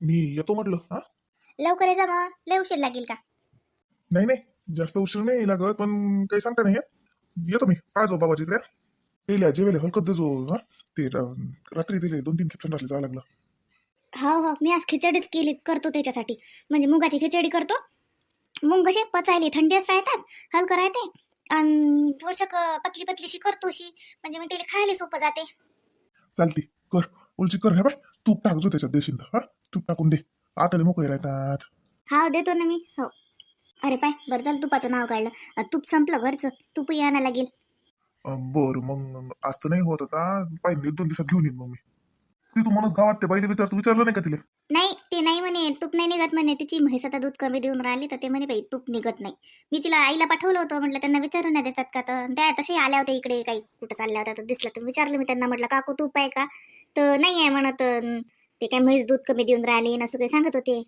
मी येतो म्हटलं हा? लवकर ये जा मग. लय उशीर लागेल का? नाही नाही. जास्त उशीर नाही लागत पण काही सांगता नाही येत. येतो मी. काय जाऊ बाबाच्या इकडे. तेल्या जेवेले हलकत देजो हा? ते र- रात्री दिले दोन तीन खेप संडासला जावं लागलं. हो हो. मी आज खिचडीच केली करतो त्याच्यासाठी. म्हणजे मुगाची खिचडी करतो. मूग कसे पचायले थंडीच राहतात हलकं राहते. आणि थोडस पतली पतलीशी करतो अशी. म्हणजे मी त्याला खायला सोपं जाते. चालते. कर. उलची कर हे बाय तूप टाकजो त्याच्यात देशील तर हा? तूप टाकून दे. आता मोकळे राहतात. हा देतो ना मी. हो. अरे पाय बरं झालं तुपाचं नाव काढलं. अ, तूप संपलं घरचं. तूपही आणा लागेल. अं, बरं मग आज तर नाही होत आता. पाहिजे एक दोन दिवसात घेऊन येईन मग मी. ते तू म्हणून गावात ते बाईले विचार तू विचारलं नाही का तिला? नाही ते नाही म्हणे. तूप नाही निघत म्हणे. तिची म्हैस आता दूध कमी देऊन राहिली तर ते म्हणे बाई तूप निघत नाही. मी तिला आईला पाठवलं होतं. म्हटलं त्यांना विचारून नाही देतात का? तर त्या तसे आल्या होत्या इकडे. काही कुठं चालल्या होत्या तर दिसलं तर विचारलं मी त्यांना. म्हटलं काकू तूप आहे का? तर नाही आहे म्हणत. अं, ते काय म्हैस दूध कमी देऊन राहिले असं काही सांगत होते?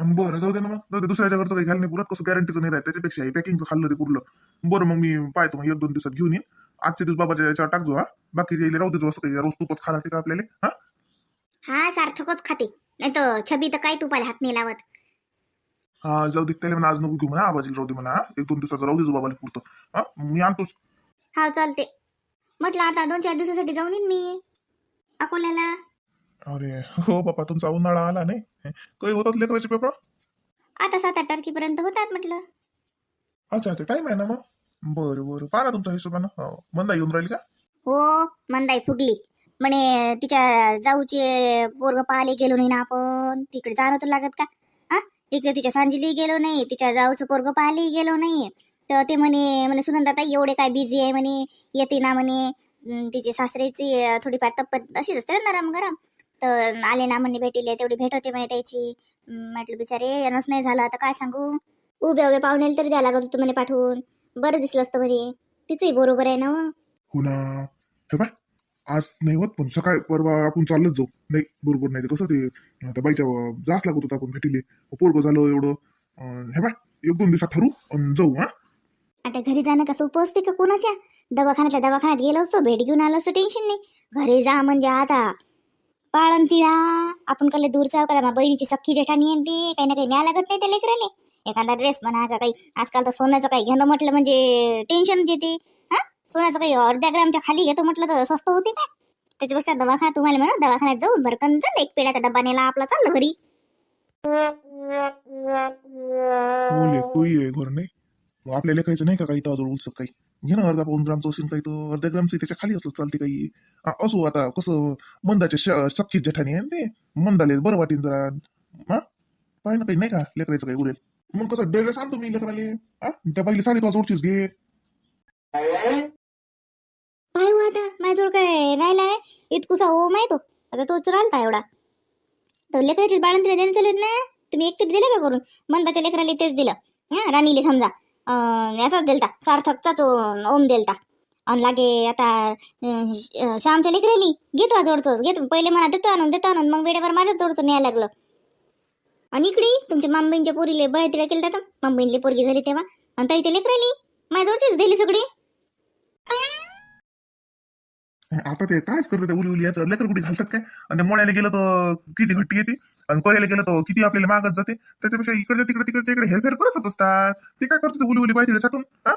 बरं जाऊ दे ना मग. जाऊ दे दुसऱ्याच्या घरचं काही घाल नाही पुरत. कसं गॅरंटीचं नाही राहत त्याच्यापेक्षा हे पॅकिंगचं खाल्लं ते पुरलं बरं मग मी पाहतो मग एक दोन दिवसात घेऊन येईन. आजच्या दिवस बाबाच्या याच्यावर टाकजो हा. बाकी यायला राहू देजो असं काही रोज तूपच खा लागते का आपल्याला? हा? हा सार्थकच खाते. नाही तर छबी तर काही तुपाला हात नाही लावत. हा जाऊ दे त्याला म्हणा आज नको घेऊ म्हणा. आबाजीला राहू दे म्हणा हा? एक दोन दिवसाचं राहू देजो बाबाला पुरतं. हा मी आणतोच. हा चालते म्हटलं आता दोन चार दिवसासाठी जाऊन येईन मी. अकोल्याला. अरे हो बापा तुमचा उन्हाळा आला नाही. काही होतात लेकराचे पेपर? आता सात आठ तारखेपर्यंत होतात म्हटलं. अच्छा अच्छा टाइम आहे ना मग? बरं बरं. पाहा तुमच्या हिशोबानं. हो मंदा येऊन राहील का? हो मंदाई फुगली म्हणे तिच्या जाऊचे पोरग पाहायला गेलो नाही ना आपण. तिकडे जाणं तर लागत का? हा? इकडे तिच्या सांजली गेलो नाही. तिच्या जाऊचं पोरग पाहायलाही गेलो नाही. तर ते म्हणे म्हणे सुनंदाताई एवढे काय बिझी आहे म्हणे. येते ना म्हणे. अं, तिची सासऱ्याची अं, थोडीफार तब्येत अशीच असते ना नरम गरम तर आले ना म्हणे भेटीले तेवढी भेट होते म्हणे त्याची. म्हटलं बिचारे यानंच नाही झालं आता काय सांगू? उभे उभे पाहुण्याला तरी द्यायला लागत होतं म्हणे पाठवून. बरं दिसलं असतं म्हणे. तिचंही बरोबर आहे ना हो. हो ना. हे बाय आज नाही होत पण सकाळी परवा आपण चाललंच जाऊ. नाही बरोबर नाही ते कसं ते त्या बाईच्या अं, जास लागत होतं आपण भेटीले. पोरग झालं एवढं. अं, हे बाय एक दोन दिवसात ठरू अन् जाऊ हा. आता घरी जाणं कसं उपसते का कोणाच्या? दवाखान्यातल्या दवाखान्यात गेलो असतो भेट घेऊन आलो असतो टेन्शन नाही. घरी जा म्हणजे आता. पाळण तिळा आपण कले दूर जाऊ बहिणीची सख्खी जेठाणी आहे ते. काही ना काही न्याय लागत नाही त्या लेकराले. एखादा ड्रेस म्हणा का काही. आजकाल तर सोन्याचं काही घेणं म्हटलं म्हणजे टेन्शन येते हा? सोन्याचं काही अर्ध्या ग्रामच्या खाली घेतो म्हटलं तर स्वस्त होते का? त्याच्यापेक्षा दवाखाना तुम्हाला म्हणा दवाखान्यात जाऊ भरकन चाल एक पेढ्याचा डब्बा नेला आपला चाललं घरी. आपल्या लेखायचं नाही का काही? ताजवळ उलसक काही? घे ना अर्धा पाऊन ग्रामचं असेल काही तर अर्ध्या ग्रामचं त्याच्याखाली असलं चालते काही. असो आता कसं मंदाचे सख्खी जेठाणी आहे ते मंदाले बरं वाटेल जरा हा? पाहिजे ना काही नाही का लेकरायचं काही उरेल? मग कसं ड्रेस आणतो मी लेकराले हा? त्या बाईला साडे पाच ओरचीच घे. काय हो आता? माझ्याजवळ काय राहिला आहे इतकुसा हो आहे तो हो. आता तोच राहिलता एवढा. तर लेकराची बाळंतीला देणं चालू आहेत ना तुम्ही एकतरी दिलं का करून? मंदाच्या लेकराला तेच दिलं. हा राणीले समजा. याचाच दिलता सार्थकचाच ओ- ओम दिलता आणि लागे आता श्यामच्या लेकरेली घेतो जोडचंच घेतो पहिले म्हणा देतो आणून देतो आणून मग वेळेवर माझ्याच जोडचं न्यायला लागलं. आणि इकडे तुमच्या मांबईंच्या पोरीले बळतीला केलं तर मांबईनली पोरगी झाली तेव्हा. आणि ताईच्या लेकरेली माझ्या जोडचीच दिली सगळी. आता ते कायच करतात उली उली याचं? लेकर कुठे घालतात काय? आणि मोळ्याला गेलं तर किती घट्टी येते? आणि कोऱ्याला गेलं तर किती आपल्याला मागत जाते. त्याच्यापेक्षा इकडच्या तिकडे तिकडच्या इकडे हेरफेर करतच असतात. ते काय करतो उली उली पाहिजे साठून हा?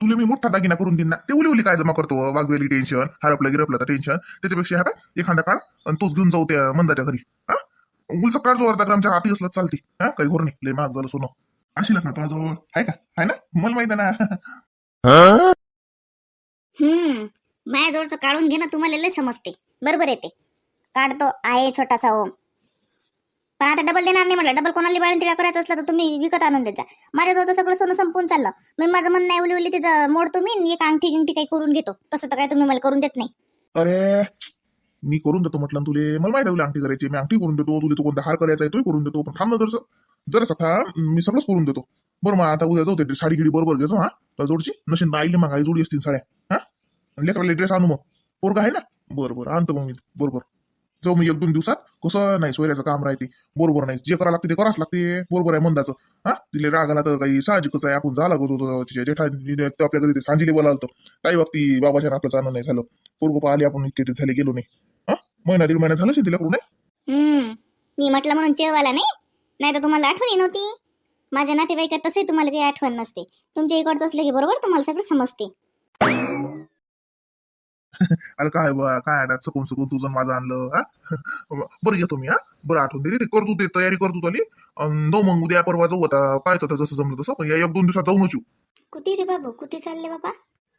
तुला मी मोठा दागिना करून देईन ना. ते उली उली काय जमा करतो? वाघवेली टेन्शन हरपलं गिरपलं तर टेन्शन त्याच्यापेक्षा हा काय? एखादा काळ आणि तोच घेऊन जाऊ त्या मंदाच्या घरी. हा? उलचा काळ जो अर्धा ग्रामच्या हाती असलं चालते. हा? काही घोर नाही. लय महाग झालं सोनं. अशीलच ना तुझ्याजवळ आहे का? आहे ना? मला माहीत ना हम्म. माझ्या काढून घे ना तुम्हाला लय समजते. बरोबर येते काढतो. आहे छोटासा ओम. पण आता डबल देणार नाही म्हटलं. डबल कोणाला बाळण तिळा करायचं असलं तर तुम्ही विकत आणून द्यायचा माझ्या जोडचं सगळं सोनं संपून चाललं. मी माझं म्हणणं आहे उली उली तिचं मोडतो मी एक अंगठी गिंगठी काही करून घेतो. तसं तर काय तुम्ही मला करून देत नाही. अरे मी करून देतो म्हटलं तुले. मला माहिती तुला अंगठी करायची. मी अंगठी करून देतो. तुला तो कोणता हार करायचा आहे तोही करून देतो. पण थांब ना जरसं. जरासा थांब मी सगळंच करून देतो. बरं मग आता उद्या जाऊ ते साडी गिडी बरोबर घेतो हा. तर जोडची. नशीन आईले आईली मग आई जोडी असतील साड्या. हा? लेकराला ड्रेस आणू मग. पोरगा आहे ना? बरं बरं. आणतो मग मी. बरोबर जाऊ मी एक दोन दिवसात. कसं नाही सोयऱ्याचं काम राहते. बरोबर नाही जे करा लागते ते करावंच लागते. बरोबर आहे मंदाचं. हा? तिले राग आला तर काही साहजिकच आहे. आपण झाला होतो तिच्या जेठा आपल्या घरी ते सांजिले बोलावलं काही बाबती बाबाच्या आपलं जाणं नाही झालं. पोरगो पाहिले आपण इतके ते झाले गेलो नाही. हा? महिना दीड महिना झालं तिला करून हम्म. मी म्हटलं म्हणून जेवायला नाही. नाही तर तुम्हाला आठवण नव्हती. माझ्या नातेवाईकात तसंही तुम्हाला काही आठवण नसते. तुमच्या इकडचं असलं की बरोबर तुम्हाला सगळं समजते. अरे काय बा काय आता चकून चकून तुझं माझं आणलं हा? बरं येतो मी हा? बरं आठवून दिली. ते करतो ते तयारी करतो तुला. जाऊ मग उद्या परवा जाऊ आता. काय तर जसं जमलं तसं. पण या एक दोन दिवसात जाऊनच येऊ कुठे रे बाबू? कुठे चालले बाबा?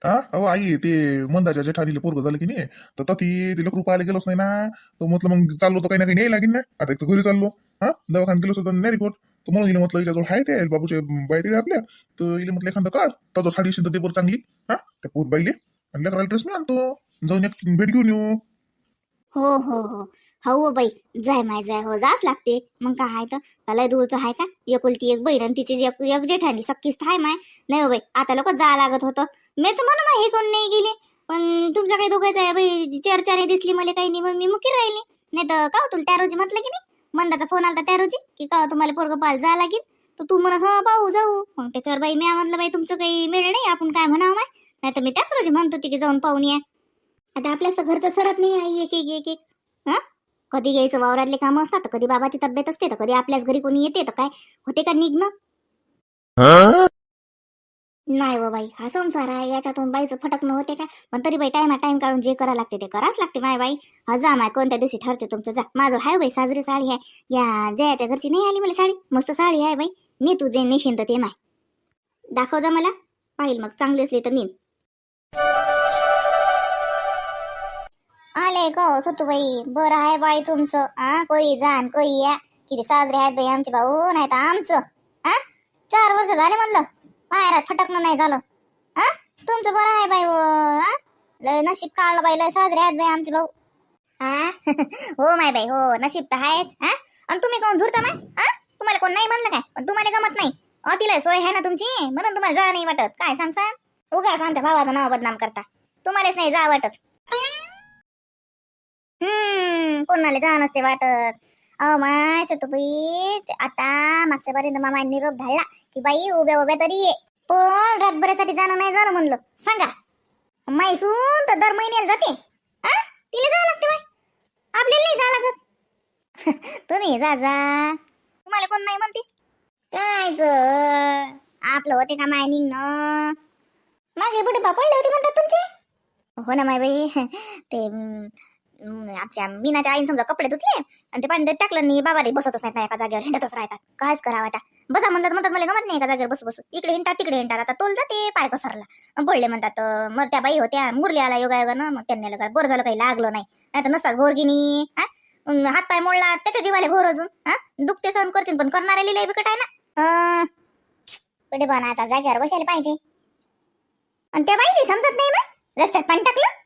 हा? अहो आई ते मंदाच्या जेठानीला पोरग झालं की नाही तर तथी तिला कृपा आले गेलोच नाही ना. तर म्हटलं मग चाललो तर काही ना काही नाही लागेल ना. आता एक तर घरी चाललो. हा? दवाखान्यात गेलो तर नाही रिपोर्ट तर म्हणून हिला म्हटलं हिच्याजवळ आहे ते बाबूचे बाई तिला आपल्या. तर हिला म्हटलं एखादं काढ. त्याचं साडी शिंद ते बरं चांगली. हा? त्या पोत बाईले आणि लेकराला ड्रेस मी आणतो. जाऊन एक भेट घेऊन येऊ. हो हो हो. हो बाई. जाय माय जाय. हो जाच लागते. मग काय आहे तर? लय दूरचं आहे का? एकुलती एक बहीण आणि तिची एक एक जेठाणी. सक्कीच आहे माय. नाही हो बाई. आता लोक जा लागत होतं. मी तर म्हणून माय हे कोण नाही गेले? पण तुमचं काही दोघायचं आहे? बाई चर्चा नाही दिसली मला काही नाही. म्हणून मी मुकी राहिली. नाही तर का तुला त्या रोजी म्हटलं की नाही? मंदाचा फोन आला त्या रोजी की का तुम्हाला पोरग पाल जा लागेल? तर तू म्हणत हो पाहू जाऊ. मग त्याच्यावर बाई मी म्हटलं बाई तुमचं काही मिळ नाही. आपण काय म्हणावं माय? नाही तर मी त्याच रोजी म्हणत होती की जाऊन पाहून या. आता आपल्या तर घरचं सरत नाही आहे एक एक एक एक. हा? कधी घ्यायचं वावरातले कामं असतात तर कधी बाबाची तब्येत असते तर कधी आपल्याच घरी कोणी येते तर काय? होते का निघणं? नाही व बाई हा संसार आहे याच्यातून बाईचं फटकणं होते का? पण तरी बाई टाइम टाइम काढून जे करा लागते ते करावंच लागते माय बाई. हा जा माय कोणत्या दिवशी ठरते तुमचं जा. माझं हाय हो बाई साजरी साडी आहे. या जयाच्या घरची नाही आली मला साडी? मस्त साडी आहे बाई. ने तू जे नेशीन तर ते माय. दाखव जा मला. पाहिल मग चांगली असली तर नीन. आले का हो सतूबाई. बरं आहे बाई तुमचं. हा कोई जाण कोई या. किती साजरे आहेत बाई आमचे भाऊ नाही तर आमचं. हा चार वर्ष झाले म्हणलं. बाहेरात फटकणं नाही झालं. हा तुमचं बरं आहे बाई हो लय नशीब काढलं बाई लय साजरे आहेत बाई आमचे भाऊ. हा हो माय बाई हो नशीब तर आहेच. हा आणि तुम्ही कोण झुरता माय? हा तुम्हाला कोण नाही म्हणलं काय? पण तुम्हाला गमत नाही. अतिला सोय आहे ना तुमची? म्हणून तुम्हाला जा नाही वाटत. काय सांगता उगा सांगता भावाचं नाव बदनाम करता. तुम्हालाच नाही जा वाटत. हम्म कोणाला जा नसते वाटत. अहो माय सतुबाई आता मागच्या पर्यंत मामा निरोप धाडला की बाई उभ्या उभ्या तरी ये. पण रातभरासाठी जाणं नाही झालं म्हणलं. सांगा. मैसून तर दर महिन्याला जाते. आ? तिला जावं लागते बाई. आपल्याला नाही जा लागत. तुम्ही जा जा. तुम्हाला कोण नाही म्हणते? कायच आपलं होते का माय निघणं? मागे बुडे पडले होते म्हणतात तुमचे? हो ना माय बाई. ते आपल्या मीनाच्या आईने समजा कपडे धुतले आणि ते पाणी टाकलं नाही बाबा रे बसतच नाही एका जागेवर हिंडतच राहतात. कायच करावं आता? बसा म्हणतात म्हणतात मला गमत नाही एका जागेवर बसू बसू. इकडे हिंडतात तिकडे हिंडतात. आता तोल जाते पाय कसरला पडले बोलले म्हणतात मग त्या बाई होत्या मुरली आला योगा मग त्यांनी लगा बरं झालं काही लागलं नाही. नाही तर नसतात घोरगिनी हा? हात पाय मोडला त्याच्या जीवाले घोर अजून हा? दुखते सहन करतील पण करणारे लिहिलंय बिकट आहे ना. कुठे पण आता जागेवर बसायला पाहिजे. आणि त्या बाईली समजत नाही ना रस्त्यात पाणी टाकलं?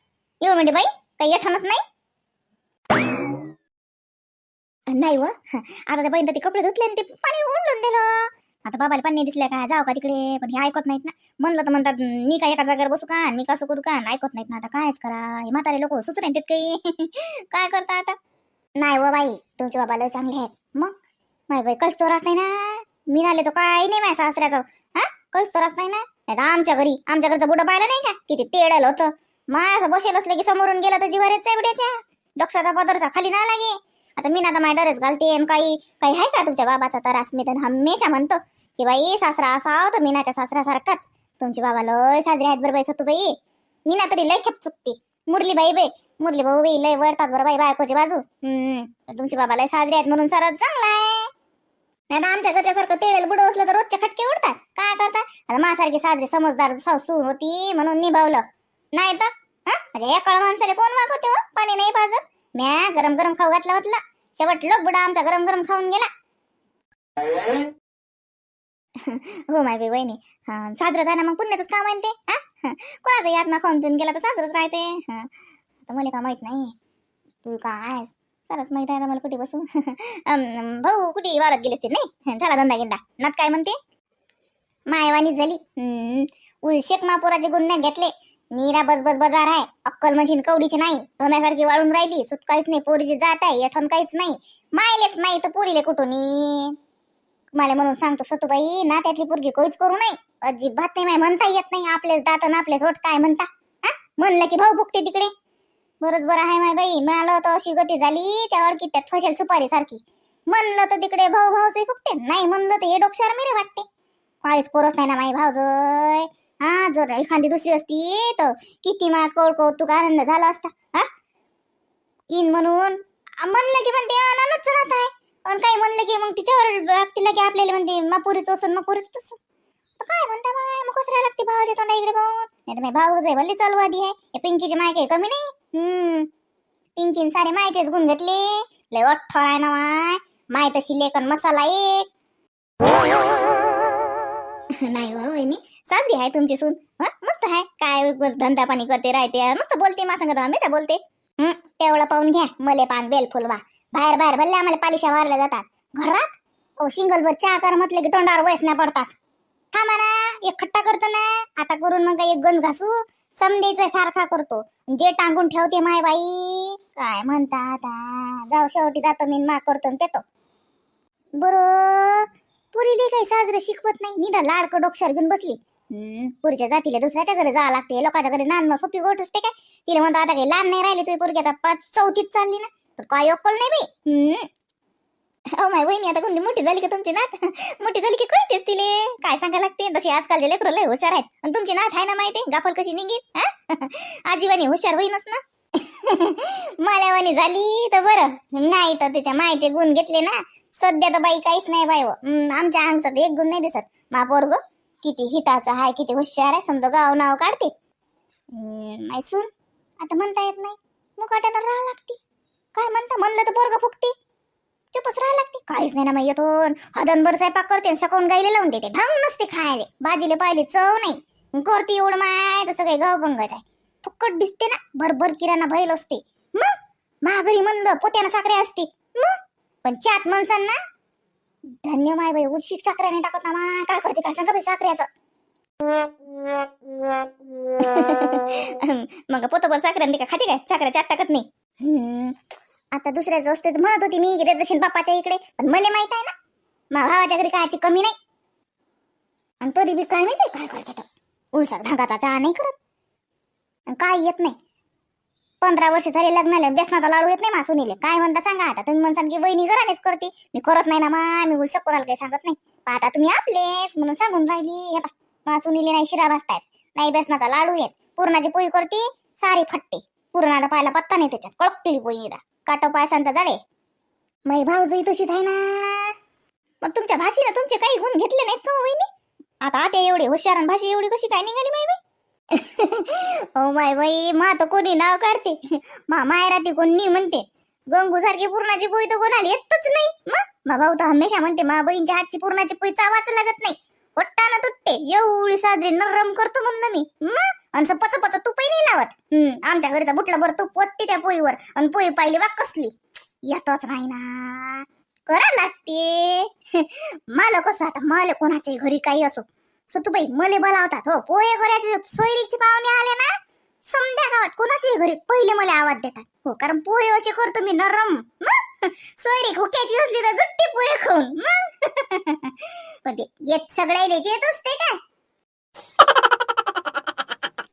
येऊ म्हणजे बाई काही येठानच नाही? नाही व. आता त्या बाईन ते कपडे धुतले आणि ते पाणी ओढून दिलं. आता बाबाला पाणी नाही दिसलं का जाऊ का तिकडे? पण हे ऐकत नाहीत ना. म्हणलं तर म्हणतात मी काय एका जागेवर बसू का? मी कसं करू का? ऐकत नाहीत ना. आता कायच करा? हे म्हातारे लोक सुचू नाही काही काय करता आता? नाही व बाई तुमचे बाबा लय चांगले आहेत. मग? माय बाई कस तोरास नाही ना? मी नाले तो काही नाही माझ्या सासऱ्याचं. हा? कस तोरास नाही ना? नाही आमच्या घरी आमच्या घरचं बुडं पाहिलं नाही का? किती तेडल होतं. माझं असं बसेल असलं की समोरून गेलं तर जीवर येत डोक्षाचा पदरचा खाली ना लागे. आता मी ना आता माझ्या डरेस घालते आणि काही काही आहे का तुमच्या बाबाचा त्रास मी तर हमेशा म्हणतो की बाई सासरा असाव तर मीनाच्या सासऱ्यासारखाच. तुमचे बाबा लय साजरे आहेत बरं बाई सतू बाई मीना तरी लय खेप चुकते. मुरली बाई बाई मुरली भाऊ बाई लय वळतात बरं बाई बायकोची बाजू. हम्म तुमचे बाबा लय साजरे आहेत म्हणून सरच चांगला आहे. नाही तर आमच्या घरच्यासारखं तेळेल बुडं असलं तर रोजचे खटके उडतात. काय करता? आता माझ्यासारखी साजरी समजदार सासू होती म्हणून निभावलं. नाही तर हा? अरे एकाळ माणसाला कोण वागवते हो? पाणी नाही पाजत. म्या गरम गरम खाऊ घातला होतला शेवट लोक बुडा आमचा गरम गरम खाऊन गेला. हो माय बाई वहिनी. हा साजरं झालं मग पुण्याचंच काम आहे ते? हा? कोणाचं यात ना खाऊन पिऊन गेला तर साजरंच राहते. आता मला का माहीत नाही. तू काय? आहेस सरच माहीत आहे मला कुठे बसू भाऊ कुठे वारत गेले असते नाही? झाला धंदा गिंदा. नात काय म्हणते? मायवानी झाली उलशेक उल महापुराचे गुन्हे घेतले. मीरा बजबज बाजार आहे. अक्कल मशीन कवडीची नाही. ढोम्यासारखी वाळून राहिली. सुत काहीच नाही. पोरीची जात आहे. यठण काहीच नाही. मायलेच नाही तर पोरीले कुठून मला म्हणून सांगतो सतूबाई ना त्यातली पोरगी कोईच करू नये. अजिबात नाही माय म्हणता येत नाही. आपलेच दात आणि आपलेच ओठ काय म्हणता? हा? म्हणलं की भाऊ फुकते तिकडे. बरंच बरं आहे माय बाई. मला तर अशी गती झाली त्या अडकीत त्यात फसेल सुपारी सारखी म्हणलं तर तिकडे भाऊ भाऊचे फुकते. नाही म्हणलं तर हे डोक्यावर मेरे वाटते. काहीच पोरत नाही ना माई भाऊजय. हा जर एखादी दुसरी असती तर किती मा कौळ कौतुक आनंद झाला असता हा? इन म्हणून म्हणलं की म्हणते अनानच राहत आहे. आणि काही म्हणलं की मग तिच्यावर लागतील की आपल्याला म्हणते मापुरीच असून मापुरीच तसं. काय म्हणता बाय मग कसं लागते भावाच्या तोंडा इकडे पाहून नाही तर माय भाऊ आहे भले चालू आधी आहे या पिंकीची माय काही कमी नाही. हम्म. पिंकीन सारे मायचेच गुण घेतले. लय अठ्ठर आहे ना माय. माय तशी लेखन मसाला एक. नाही हो वहिनी. चांगली आहे तुमची सून. मस्त आहे. काय धंदा पाणी करते राहते. मस्त बोलते मा सांगत हमेशा बोलते. तेवढं पाहून घ्या. मले पान बेल फुलवा. बाहेर बाहेर भल्ले आम्हाला पालिशा मारल्या जातात. घरात? ओ शिंगलभर चहा कर म्हटले की तोंडावर वयस नाही पडतात. थांबा ना. एक खट्टा करतो ना. आता करून मग एक गंज घासू. समजेचा सारखा करतो. जे टांगून ठेवते माय बाई. काय म्हणता आता? जाऊ शेवटी जातो मी मा करतो पेतो. बरं. पुरीली काही साजरं शिकवत नाही. निडा लाडकं डोक्षार घेऊन बसली. पुरच्या पुरीच्या जातीला दुसऱ्याच्या घरी जावं लागते लोकांच्या घरी नान मग सोपी गोष्ट असते काय? तिला म्हणतो आता काही लहान नाही राहिली तुम्ही पोरगी आता पाच चौथीत चालली ना तर काय अक्कल नाही बी. अहो माय वहिनी आता कोणती मोठी झाली का तुमची नात? मोठी झाली की कळतेच तिले. काय सांगा लागते? तशी आजकालचे लेकरं लय हुशार आहेत. आणि तुमची नात आहे ना माहिती? गाफल कशी निघीन हा? आजीवानी हुशार होईनच ना. माल्यावानी झाली तर बरं. नाही तर त्याच्या मायचे गुण घेतले ना सध्या तर बाई काहीच नाही बाई हो. व. आमच्या अंगसात एक गुण नाही दिसत. मा पोरग किती हिताचं आहे किती हुशार आहे समजा गाव नाव काढते. हम्म, माय सून आता म्हणता येत नाही. मुकाट्यानं राहा लागते. काय म्हणता? म्हणलं तर पोरग फुकते. चुपच राहा लागते. काहीच नाही ना मग येतून. हदनभर स्वयंपाक करते आणि सकाळून गाईला लावून देते. ढंग नसते खायले. भाजीले पाहिले चव नाही. करते एवढं माय तसं काही गाव पंगत आहे. फुकट दिसते ना. भरभर किराणा भरेल असते. मग? महागरी म्हणलं पोत्यानं साखरे असते. पण चात माणसांना धन्य माय बाई उशिक साखऱ्याने टाकत ना मा काय करते काय सांगा बाई साखऱ्याचं? मग पोतभर साखऱ्याने का खाते काय? साखऱ्या चाट टाकत नाही. हम्म. आता दुसऱ्याचं असते तर म्हणत होती मी इकडे दर्शन बाप्पाच्या इकडे पण मला माहीत आहे ना मा भावाच्या घरी कायची कमी नाही. आणि तरी बी काय माहिती काय करतात उलसा ढगाचा चहा नाही करत. आणि काय येत नाही. पंधरा वर्ष झाले लग्नाला बेसनाचा लाडू येत नाही मासुनीले काय म्हणता सांगा आता? तुम्ही म्हणसान की वहिनी घरानेच करते. मी करत नाही ना मा मी उलसा कोणाला काही सांगत नाही. पण आता तुम्ही आपलेच म्हणून सांगून राहिली. हे पा मा नाही शिरा भासतायत नाही बेसनाचा लाडू येत. पूर्णाची पोळी करते सारी फटते. पूर्णाला पाहायला पत्ता नाही त्याच्यात. कळकली पोळी काटो पायसांचा जाडे. मै भाऊजही तशीच आहे ना? मग तुमच्या भाषेनं तुमचे काही गुण घेतले नाहीत का हो वहिनी आता आत्या एवढे हुशार आणि एवढी कशी काय निघाली माय बाई? ओ माय बाई मा तर कोणी नाव काढते. मा मायरा ती कोणी म्हणते. गंगू सारखी पूर्णाची पोळी तर कोणाला येतच नाही. मग मा भाऊ तर हमेशा म्हणते मा बहीणच्या हातची पूर्णाची पोळी चावाच लागत नाही. ना तुटते. एवढी साजरी नरम करतो म्हणलं मी. मग आणि पच पच तुपही नाही लावत. हम्म आमच्या घरी तर बुटला बरं तूप ओतते त्या पोळीवर. आणि पोळी पाहिली वा कसली. येतच नाही ना. करा लागते. मला कसं आता मला कोणाच्या घरी काही असो. सतुबाई मले बोलावतात हो. पोहे घोऱ्याचे सोयरीचे पाहुणे आले ना समध्या गावात कोणाचे घरी पहिले मला आवाज देतात. हो कारण पोहे असे करतो मी नरम. सोयरी हुक्याची असली तर जुट्टी पोहे खाऊन मग? पण ते येत सगळ्याला येत असते का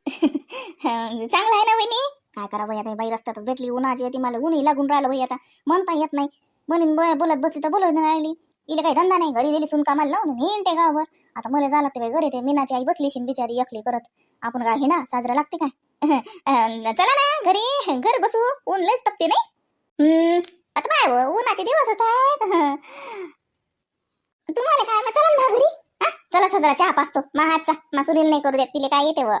चांगलं आहे ना बहिणी काय करा बाई आता बाई रस्त्यातच भेटली उन्हाची होती मला ऊनही लागून राहिलं बाई आता. म्हणता येत नाही. म्हणून बोलत बसली तर बोलत नाही राहिली. इले काही धंदा नाही घरी दिली सुन कामाला लावून हिंडते गावावर. आता मला जा लागते बाई घरी ते मीनाची आई बसली शिन बिचारी एकली करत. आपण काय हे ना साजरा लागते काय? अं, चला ना घरी घर बसू ऊन लयच तपते नाही? हम्म, आता काय हो, उन्हाचे दिवसच आहेत. तुम्हाला काय मग चला ना घरी. हा चला साजरा चहा पाचतो. महाचा मा सुनील नाही करू देत तिले काय येते व.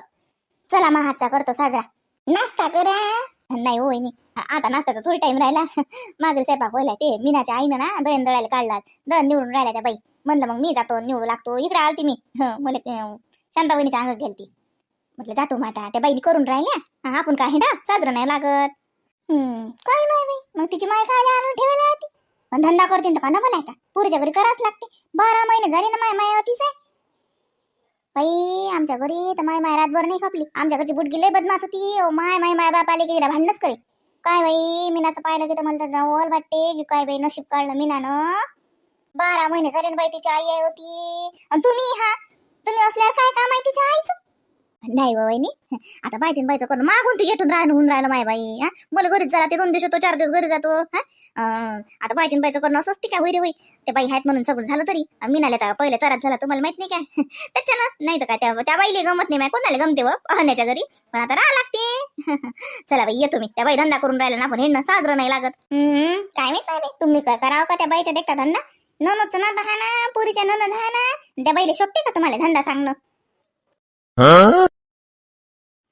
चला महाचा करतो साजरा. नाश्ता करा. नाही होय नाही. आता नाश्त्याचा थोडी टाइम राहिला. मागरी स्वयंपाक व्हायला ते. मीनाच्या आईनं ना दळण दळायला काढला दळण निवडून राहिला त्या बाई. म्हणलं मग मी जातो निवडू लागतो. इकडे आलती मी. मला ते, अं, अंगात गेलती. म्हटलं जातो मग आता. त्या बाईनी करून राहिल्या. आपण काय हिंडा? साजरं नाही लागत. हम्म, काय नाही बाई. मग तिची माय काय आणून ठेवायला होती पण धंदा करते तर पाना बोला आता? पुरीच्या घरी करावंच लागते. बारा महिने झाले ना माय माया होतीच आहे. बाई आमच्या घरी तर माय माय रातभर नाही खपली. आमच्या घरची बुट लय बदमाश होती. ओ माय माय माय बाप आले की जरा भांडणच करे. काय बाई मीनाचं पाहिलं की तर मला तर नवल वाटते की काय बाई नशीब काढलं मीनानं. बारा महिने झाले ना बाई तिची आई आहे होती. आणि तुम्ही हा? तुम्ही असल्यावर काय काम आहे तिच्या आईचं? नाही वहिनी. आता बायतीन बायचं करणं मागून ती घेटून राहणं होऊन राहिलं माय बाई. हा? मला घरीच जरा ते दोन दिवस येतो चार दिवस घरी जातो. हा? अं, आता बायतीन बायचं करणं असंच ती काय होई रे होई? ते बाई आहेत म्हणून सगळं झालं तरी. मी नाले तर पहिले तरात झाला तुम्हाला माहीत नाही काय? त्याच्यानं नाही तर काय त्या त्या बाईले गमत नाही माय. कोणाला गमते व? पाहण्याच्या घरी. पण आता राहा लागते. चला बाई येतो मी. त्या बाई धंदा करून राहिला ना आपण हेडणं साजरं नाही लागत. हम्म, काय माहीत काय बाई तुम्ही काय करावं का त्या बाईच्या देखता धंदा? ननदचं ना दहा ना पुरीच्या ननद हा ना त्या बाईले शोभते का तुम्हाला धंदा सांगणं?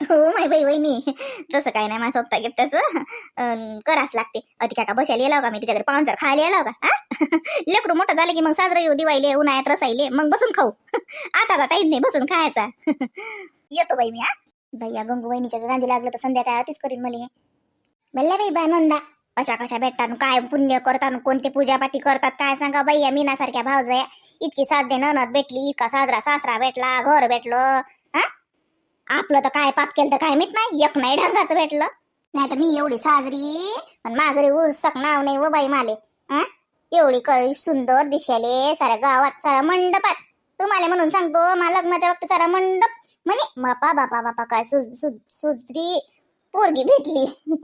हो माय बाई वहिनी तसं काय नाही माझं सोबता गिफ्टाचं कराच लागते. अति काका बसायला येलाव का? मी तिच्याकडे घरी पाहुणचार खायला येलाव का? हा? लेकरू मोठं झालं की मग साजरं येऊ दिवायले उन्हाळ्यात रसायले मग बसून खाऊ. आता का टाईम नाही बसून खायचा. येतो बाई मी हा? भैया गंगू वहिनीच्या रांधी लागलं तर संध्याकाळ आधीच करीन मला. म्हणल्या बाई बा नंदा. अशा कशा भेटतात काय पुण्य करतात कोणते पूजापाती करतात काय सांगा बाई या मीनासारख्या भावजया. इतकी साध्य ननद भेटली इतका साजरा सासरा भेटला घर भेटलं. आपलं तर काय पाप केलं तर काय माहीत नाही. एक नाही ढंगाचं भेटलं. नाही तर मी एवढी साजरी पण माजरी उरसक नाव नाही व बाई माले. हा एवढी क सुंदर दिशाले साऱ्या गावात सारा मंडपात. तुम्हाला म्हणून सांगतो मला लग्नाच्या वक्त सारा मंडप. म्हणे बापा बापा बापा काय सुज सुज सुजरी पोरगी भेटली.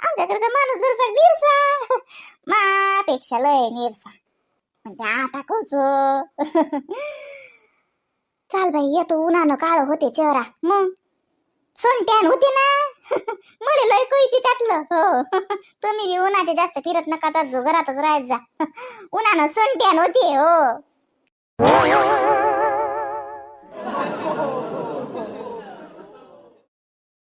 आमच्याकडचा माणूस जरसा निरसा मापेक्षा लय निरसा. म्हणजे आता कसं? चाल बाई येतो उन्हानं काळ होते चेहरा. मग? सोनट्यान होते ना? मला लय कोयती त्यातलं. हो. तुम्ही बी उन्हाचे जास्त फिरत नका जात जो घरातच राहत जा. उन्हानं सोनट्यान होते हो.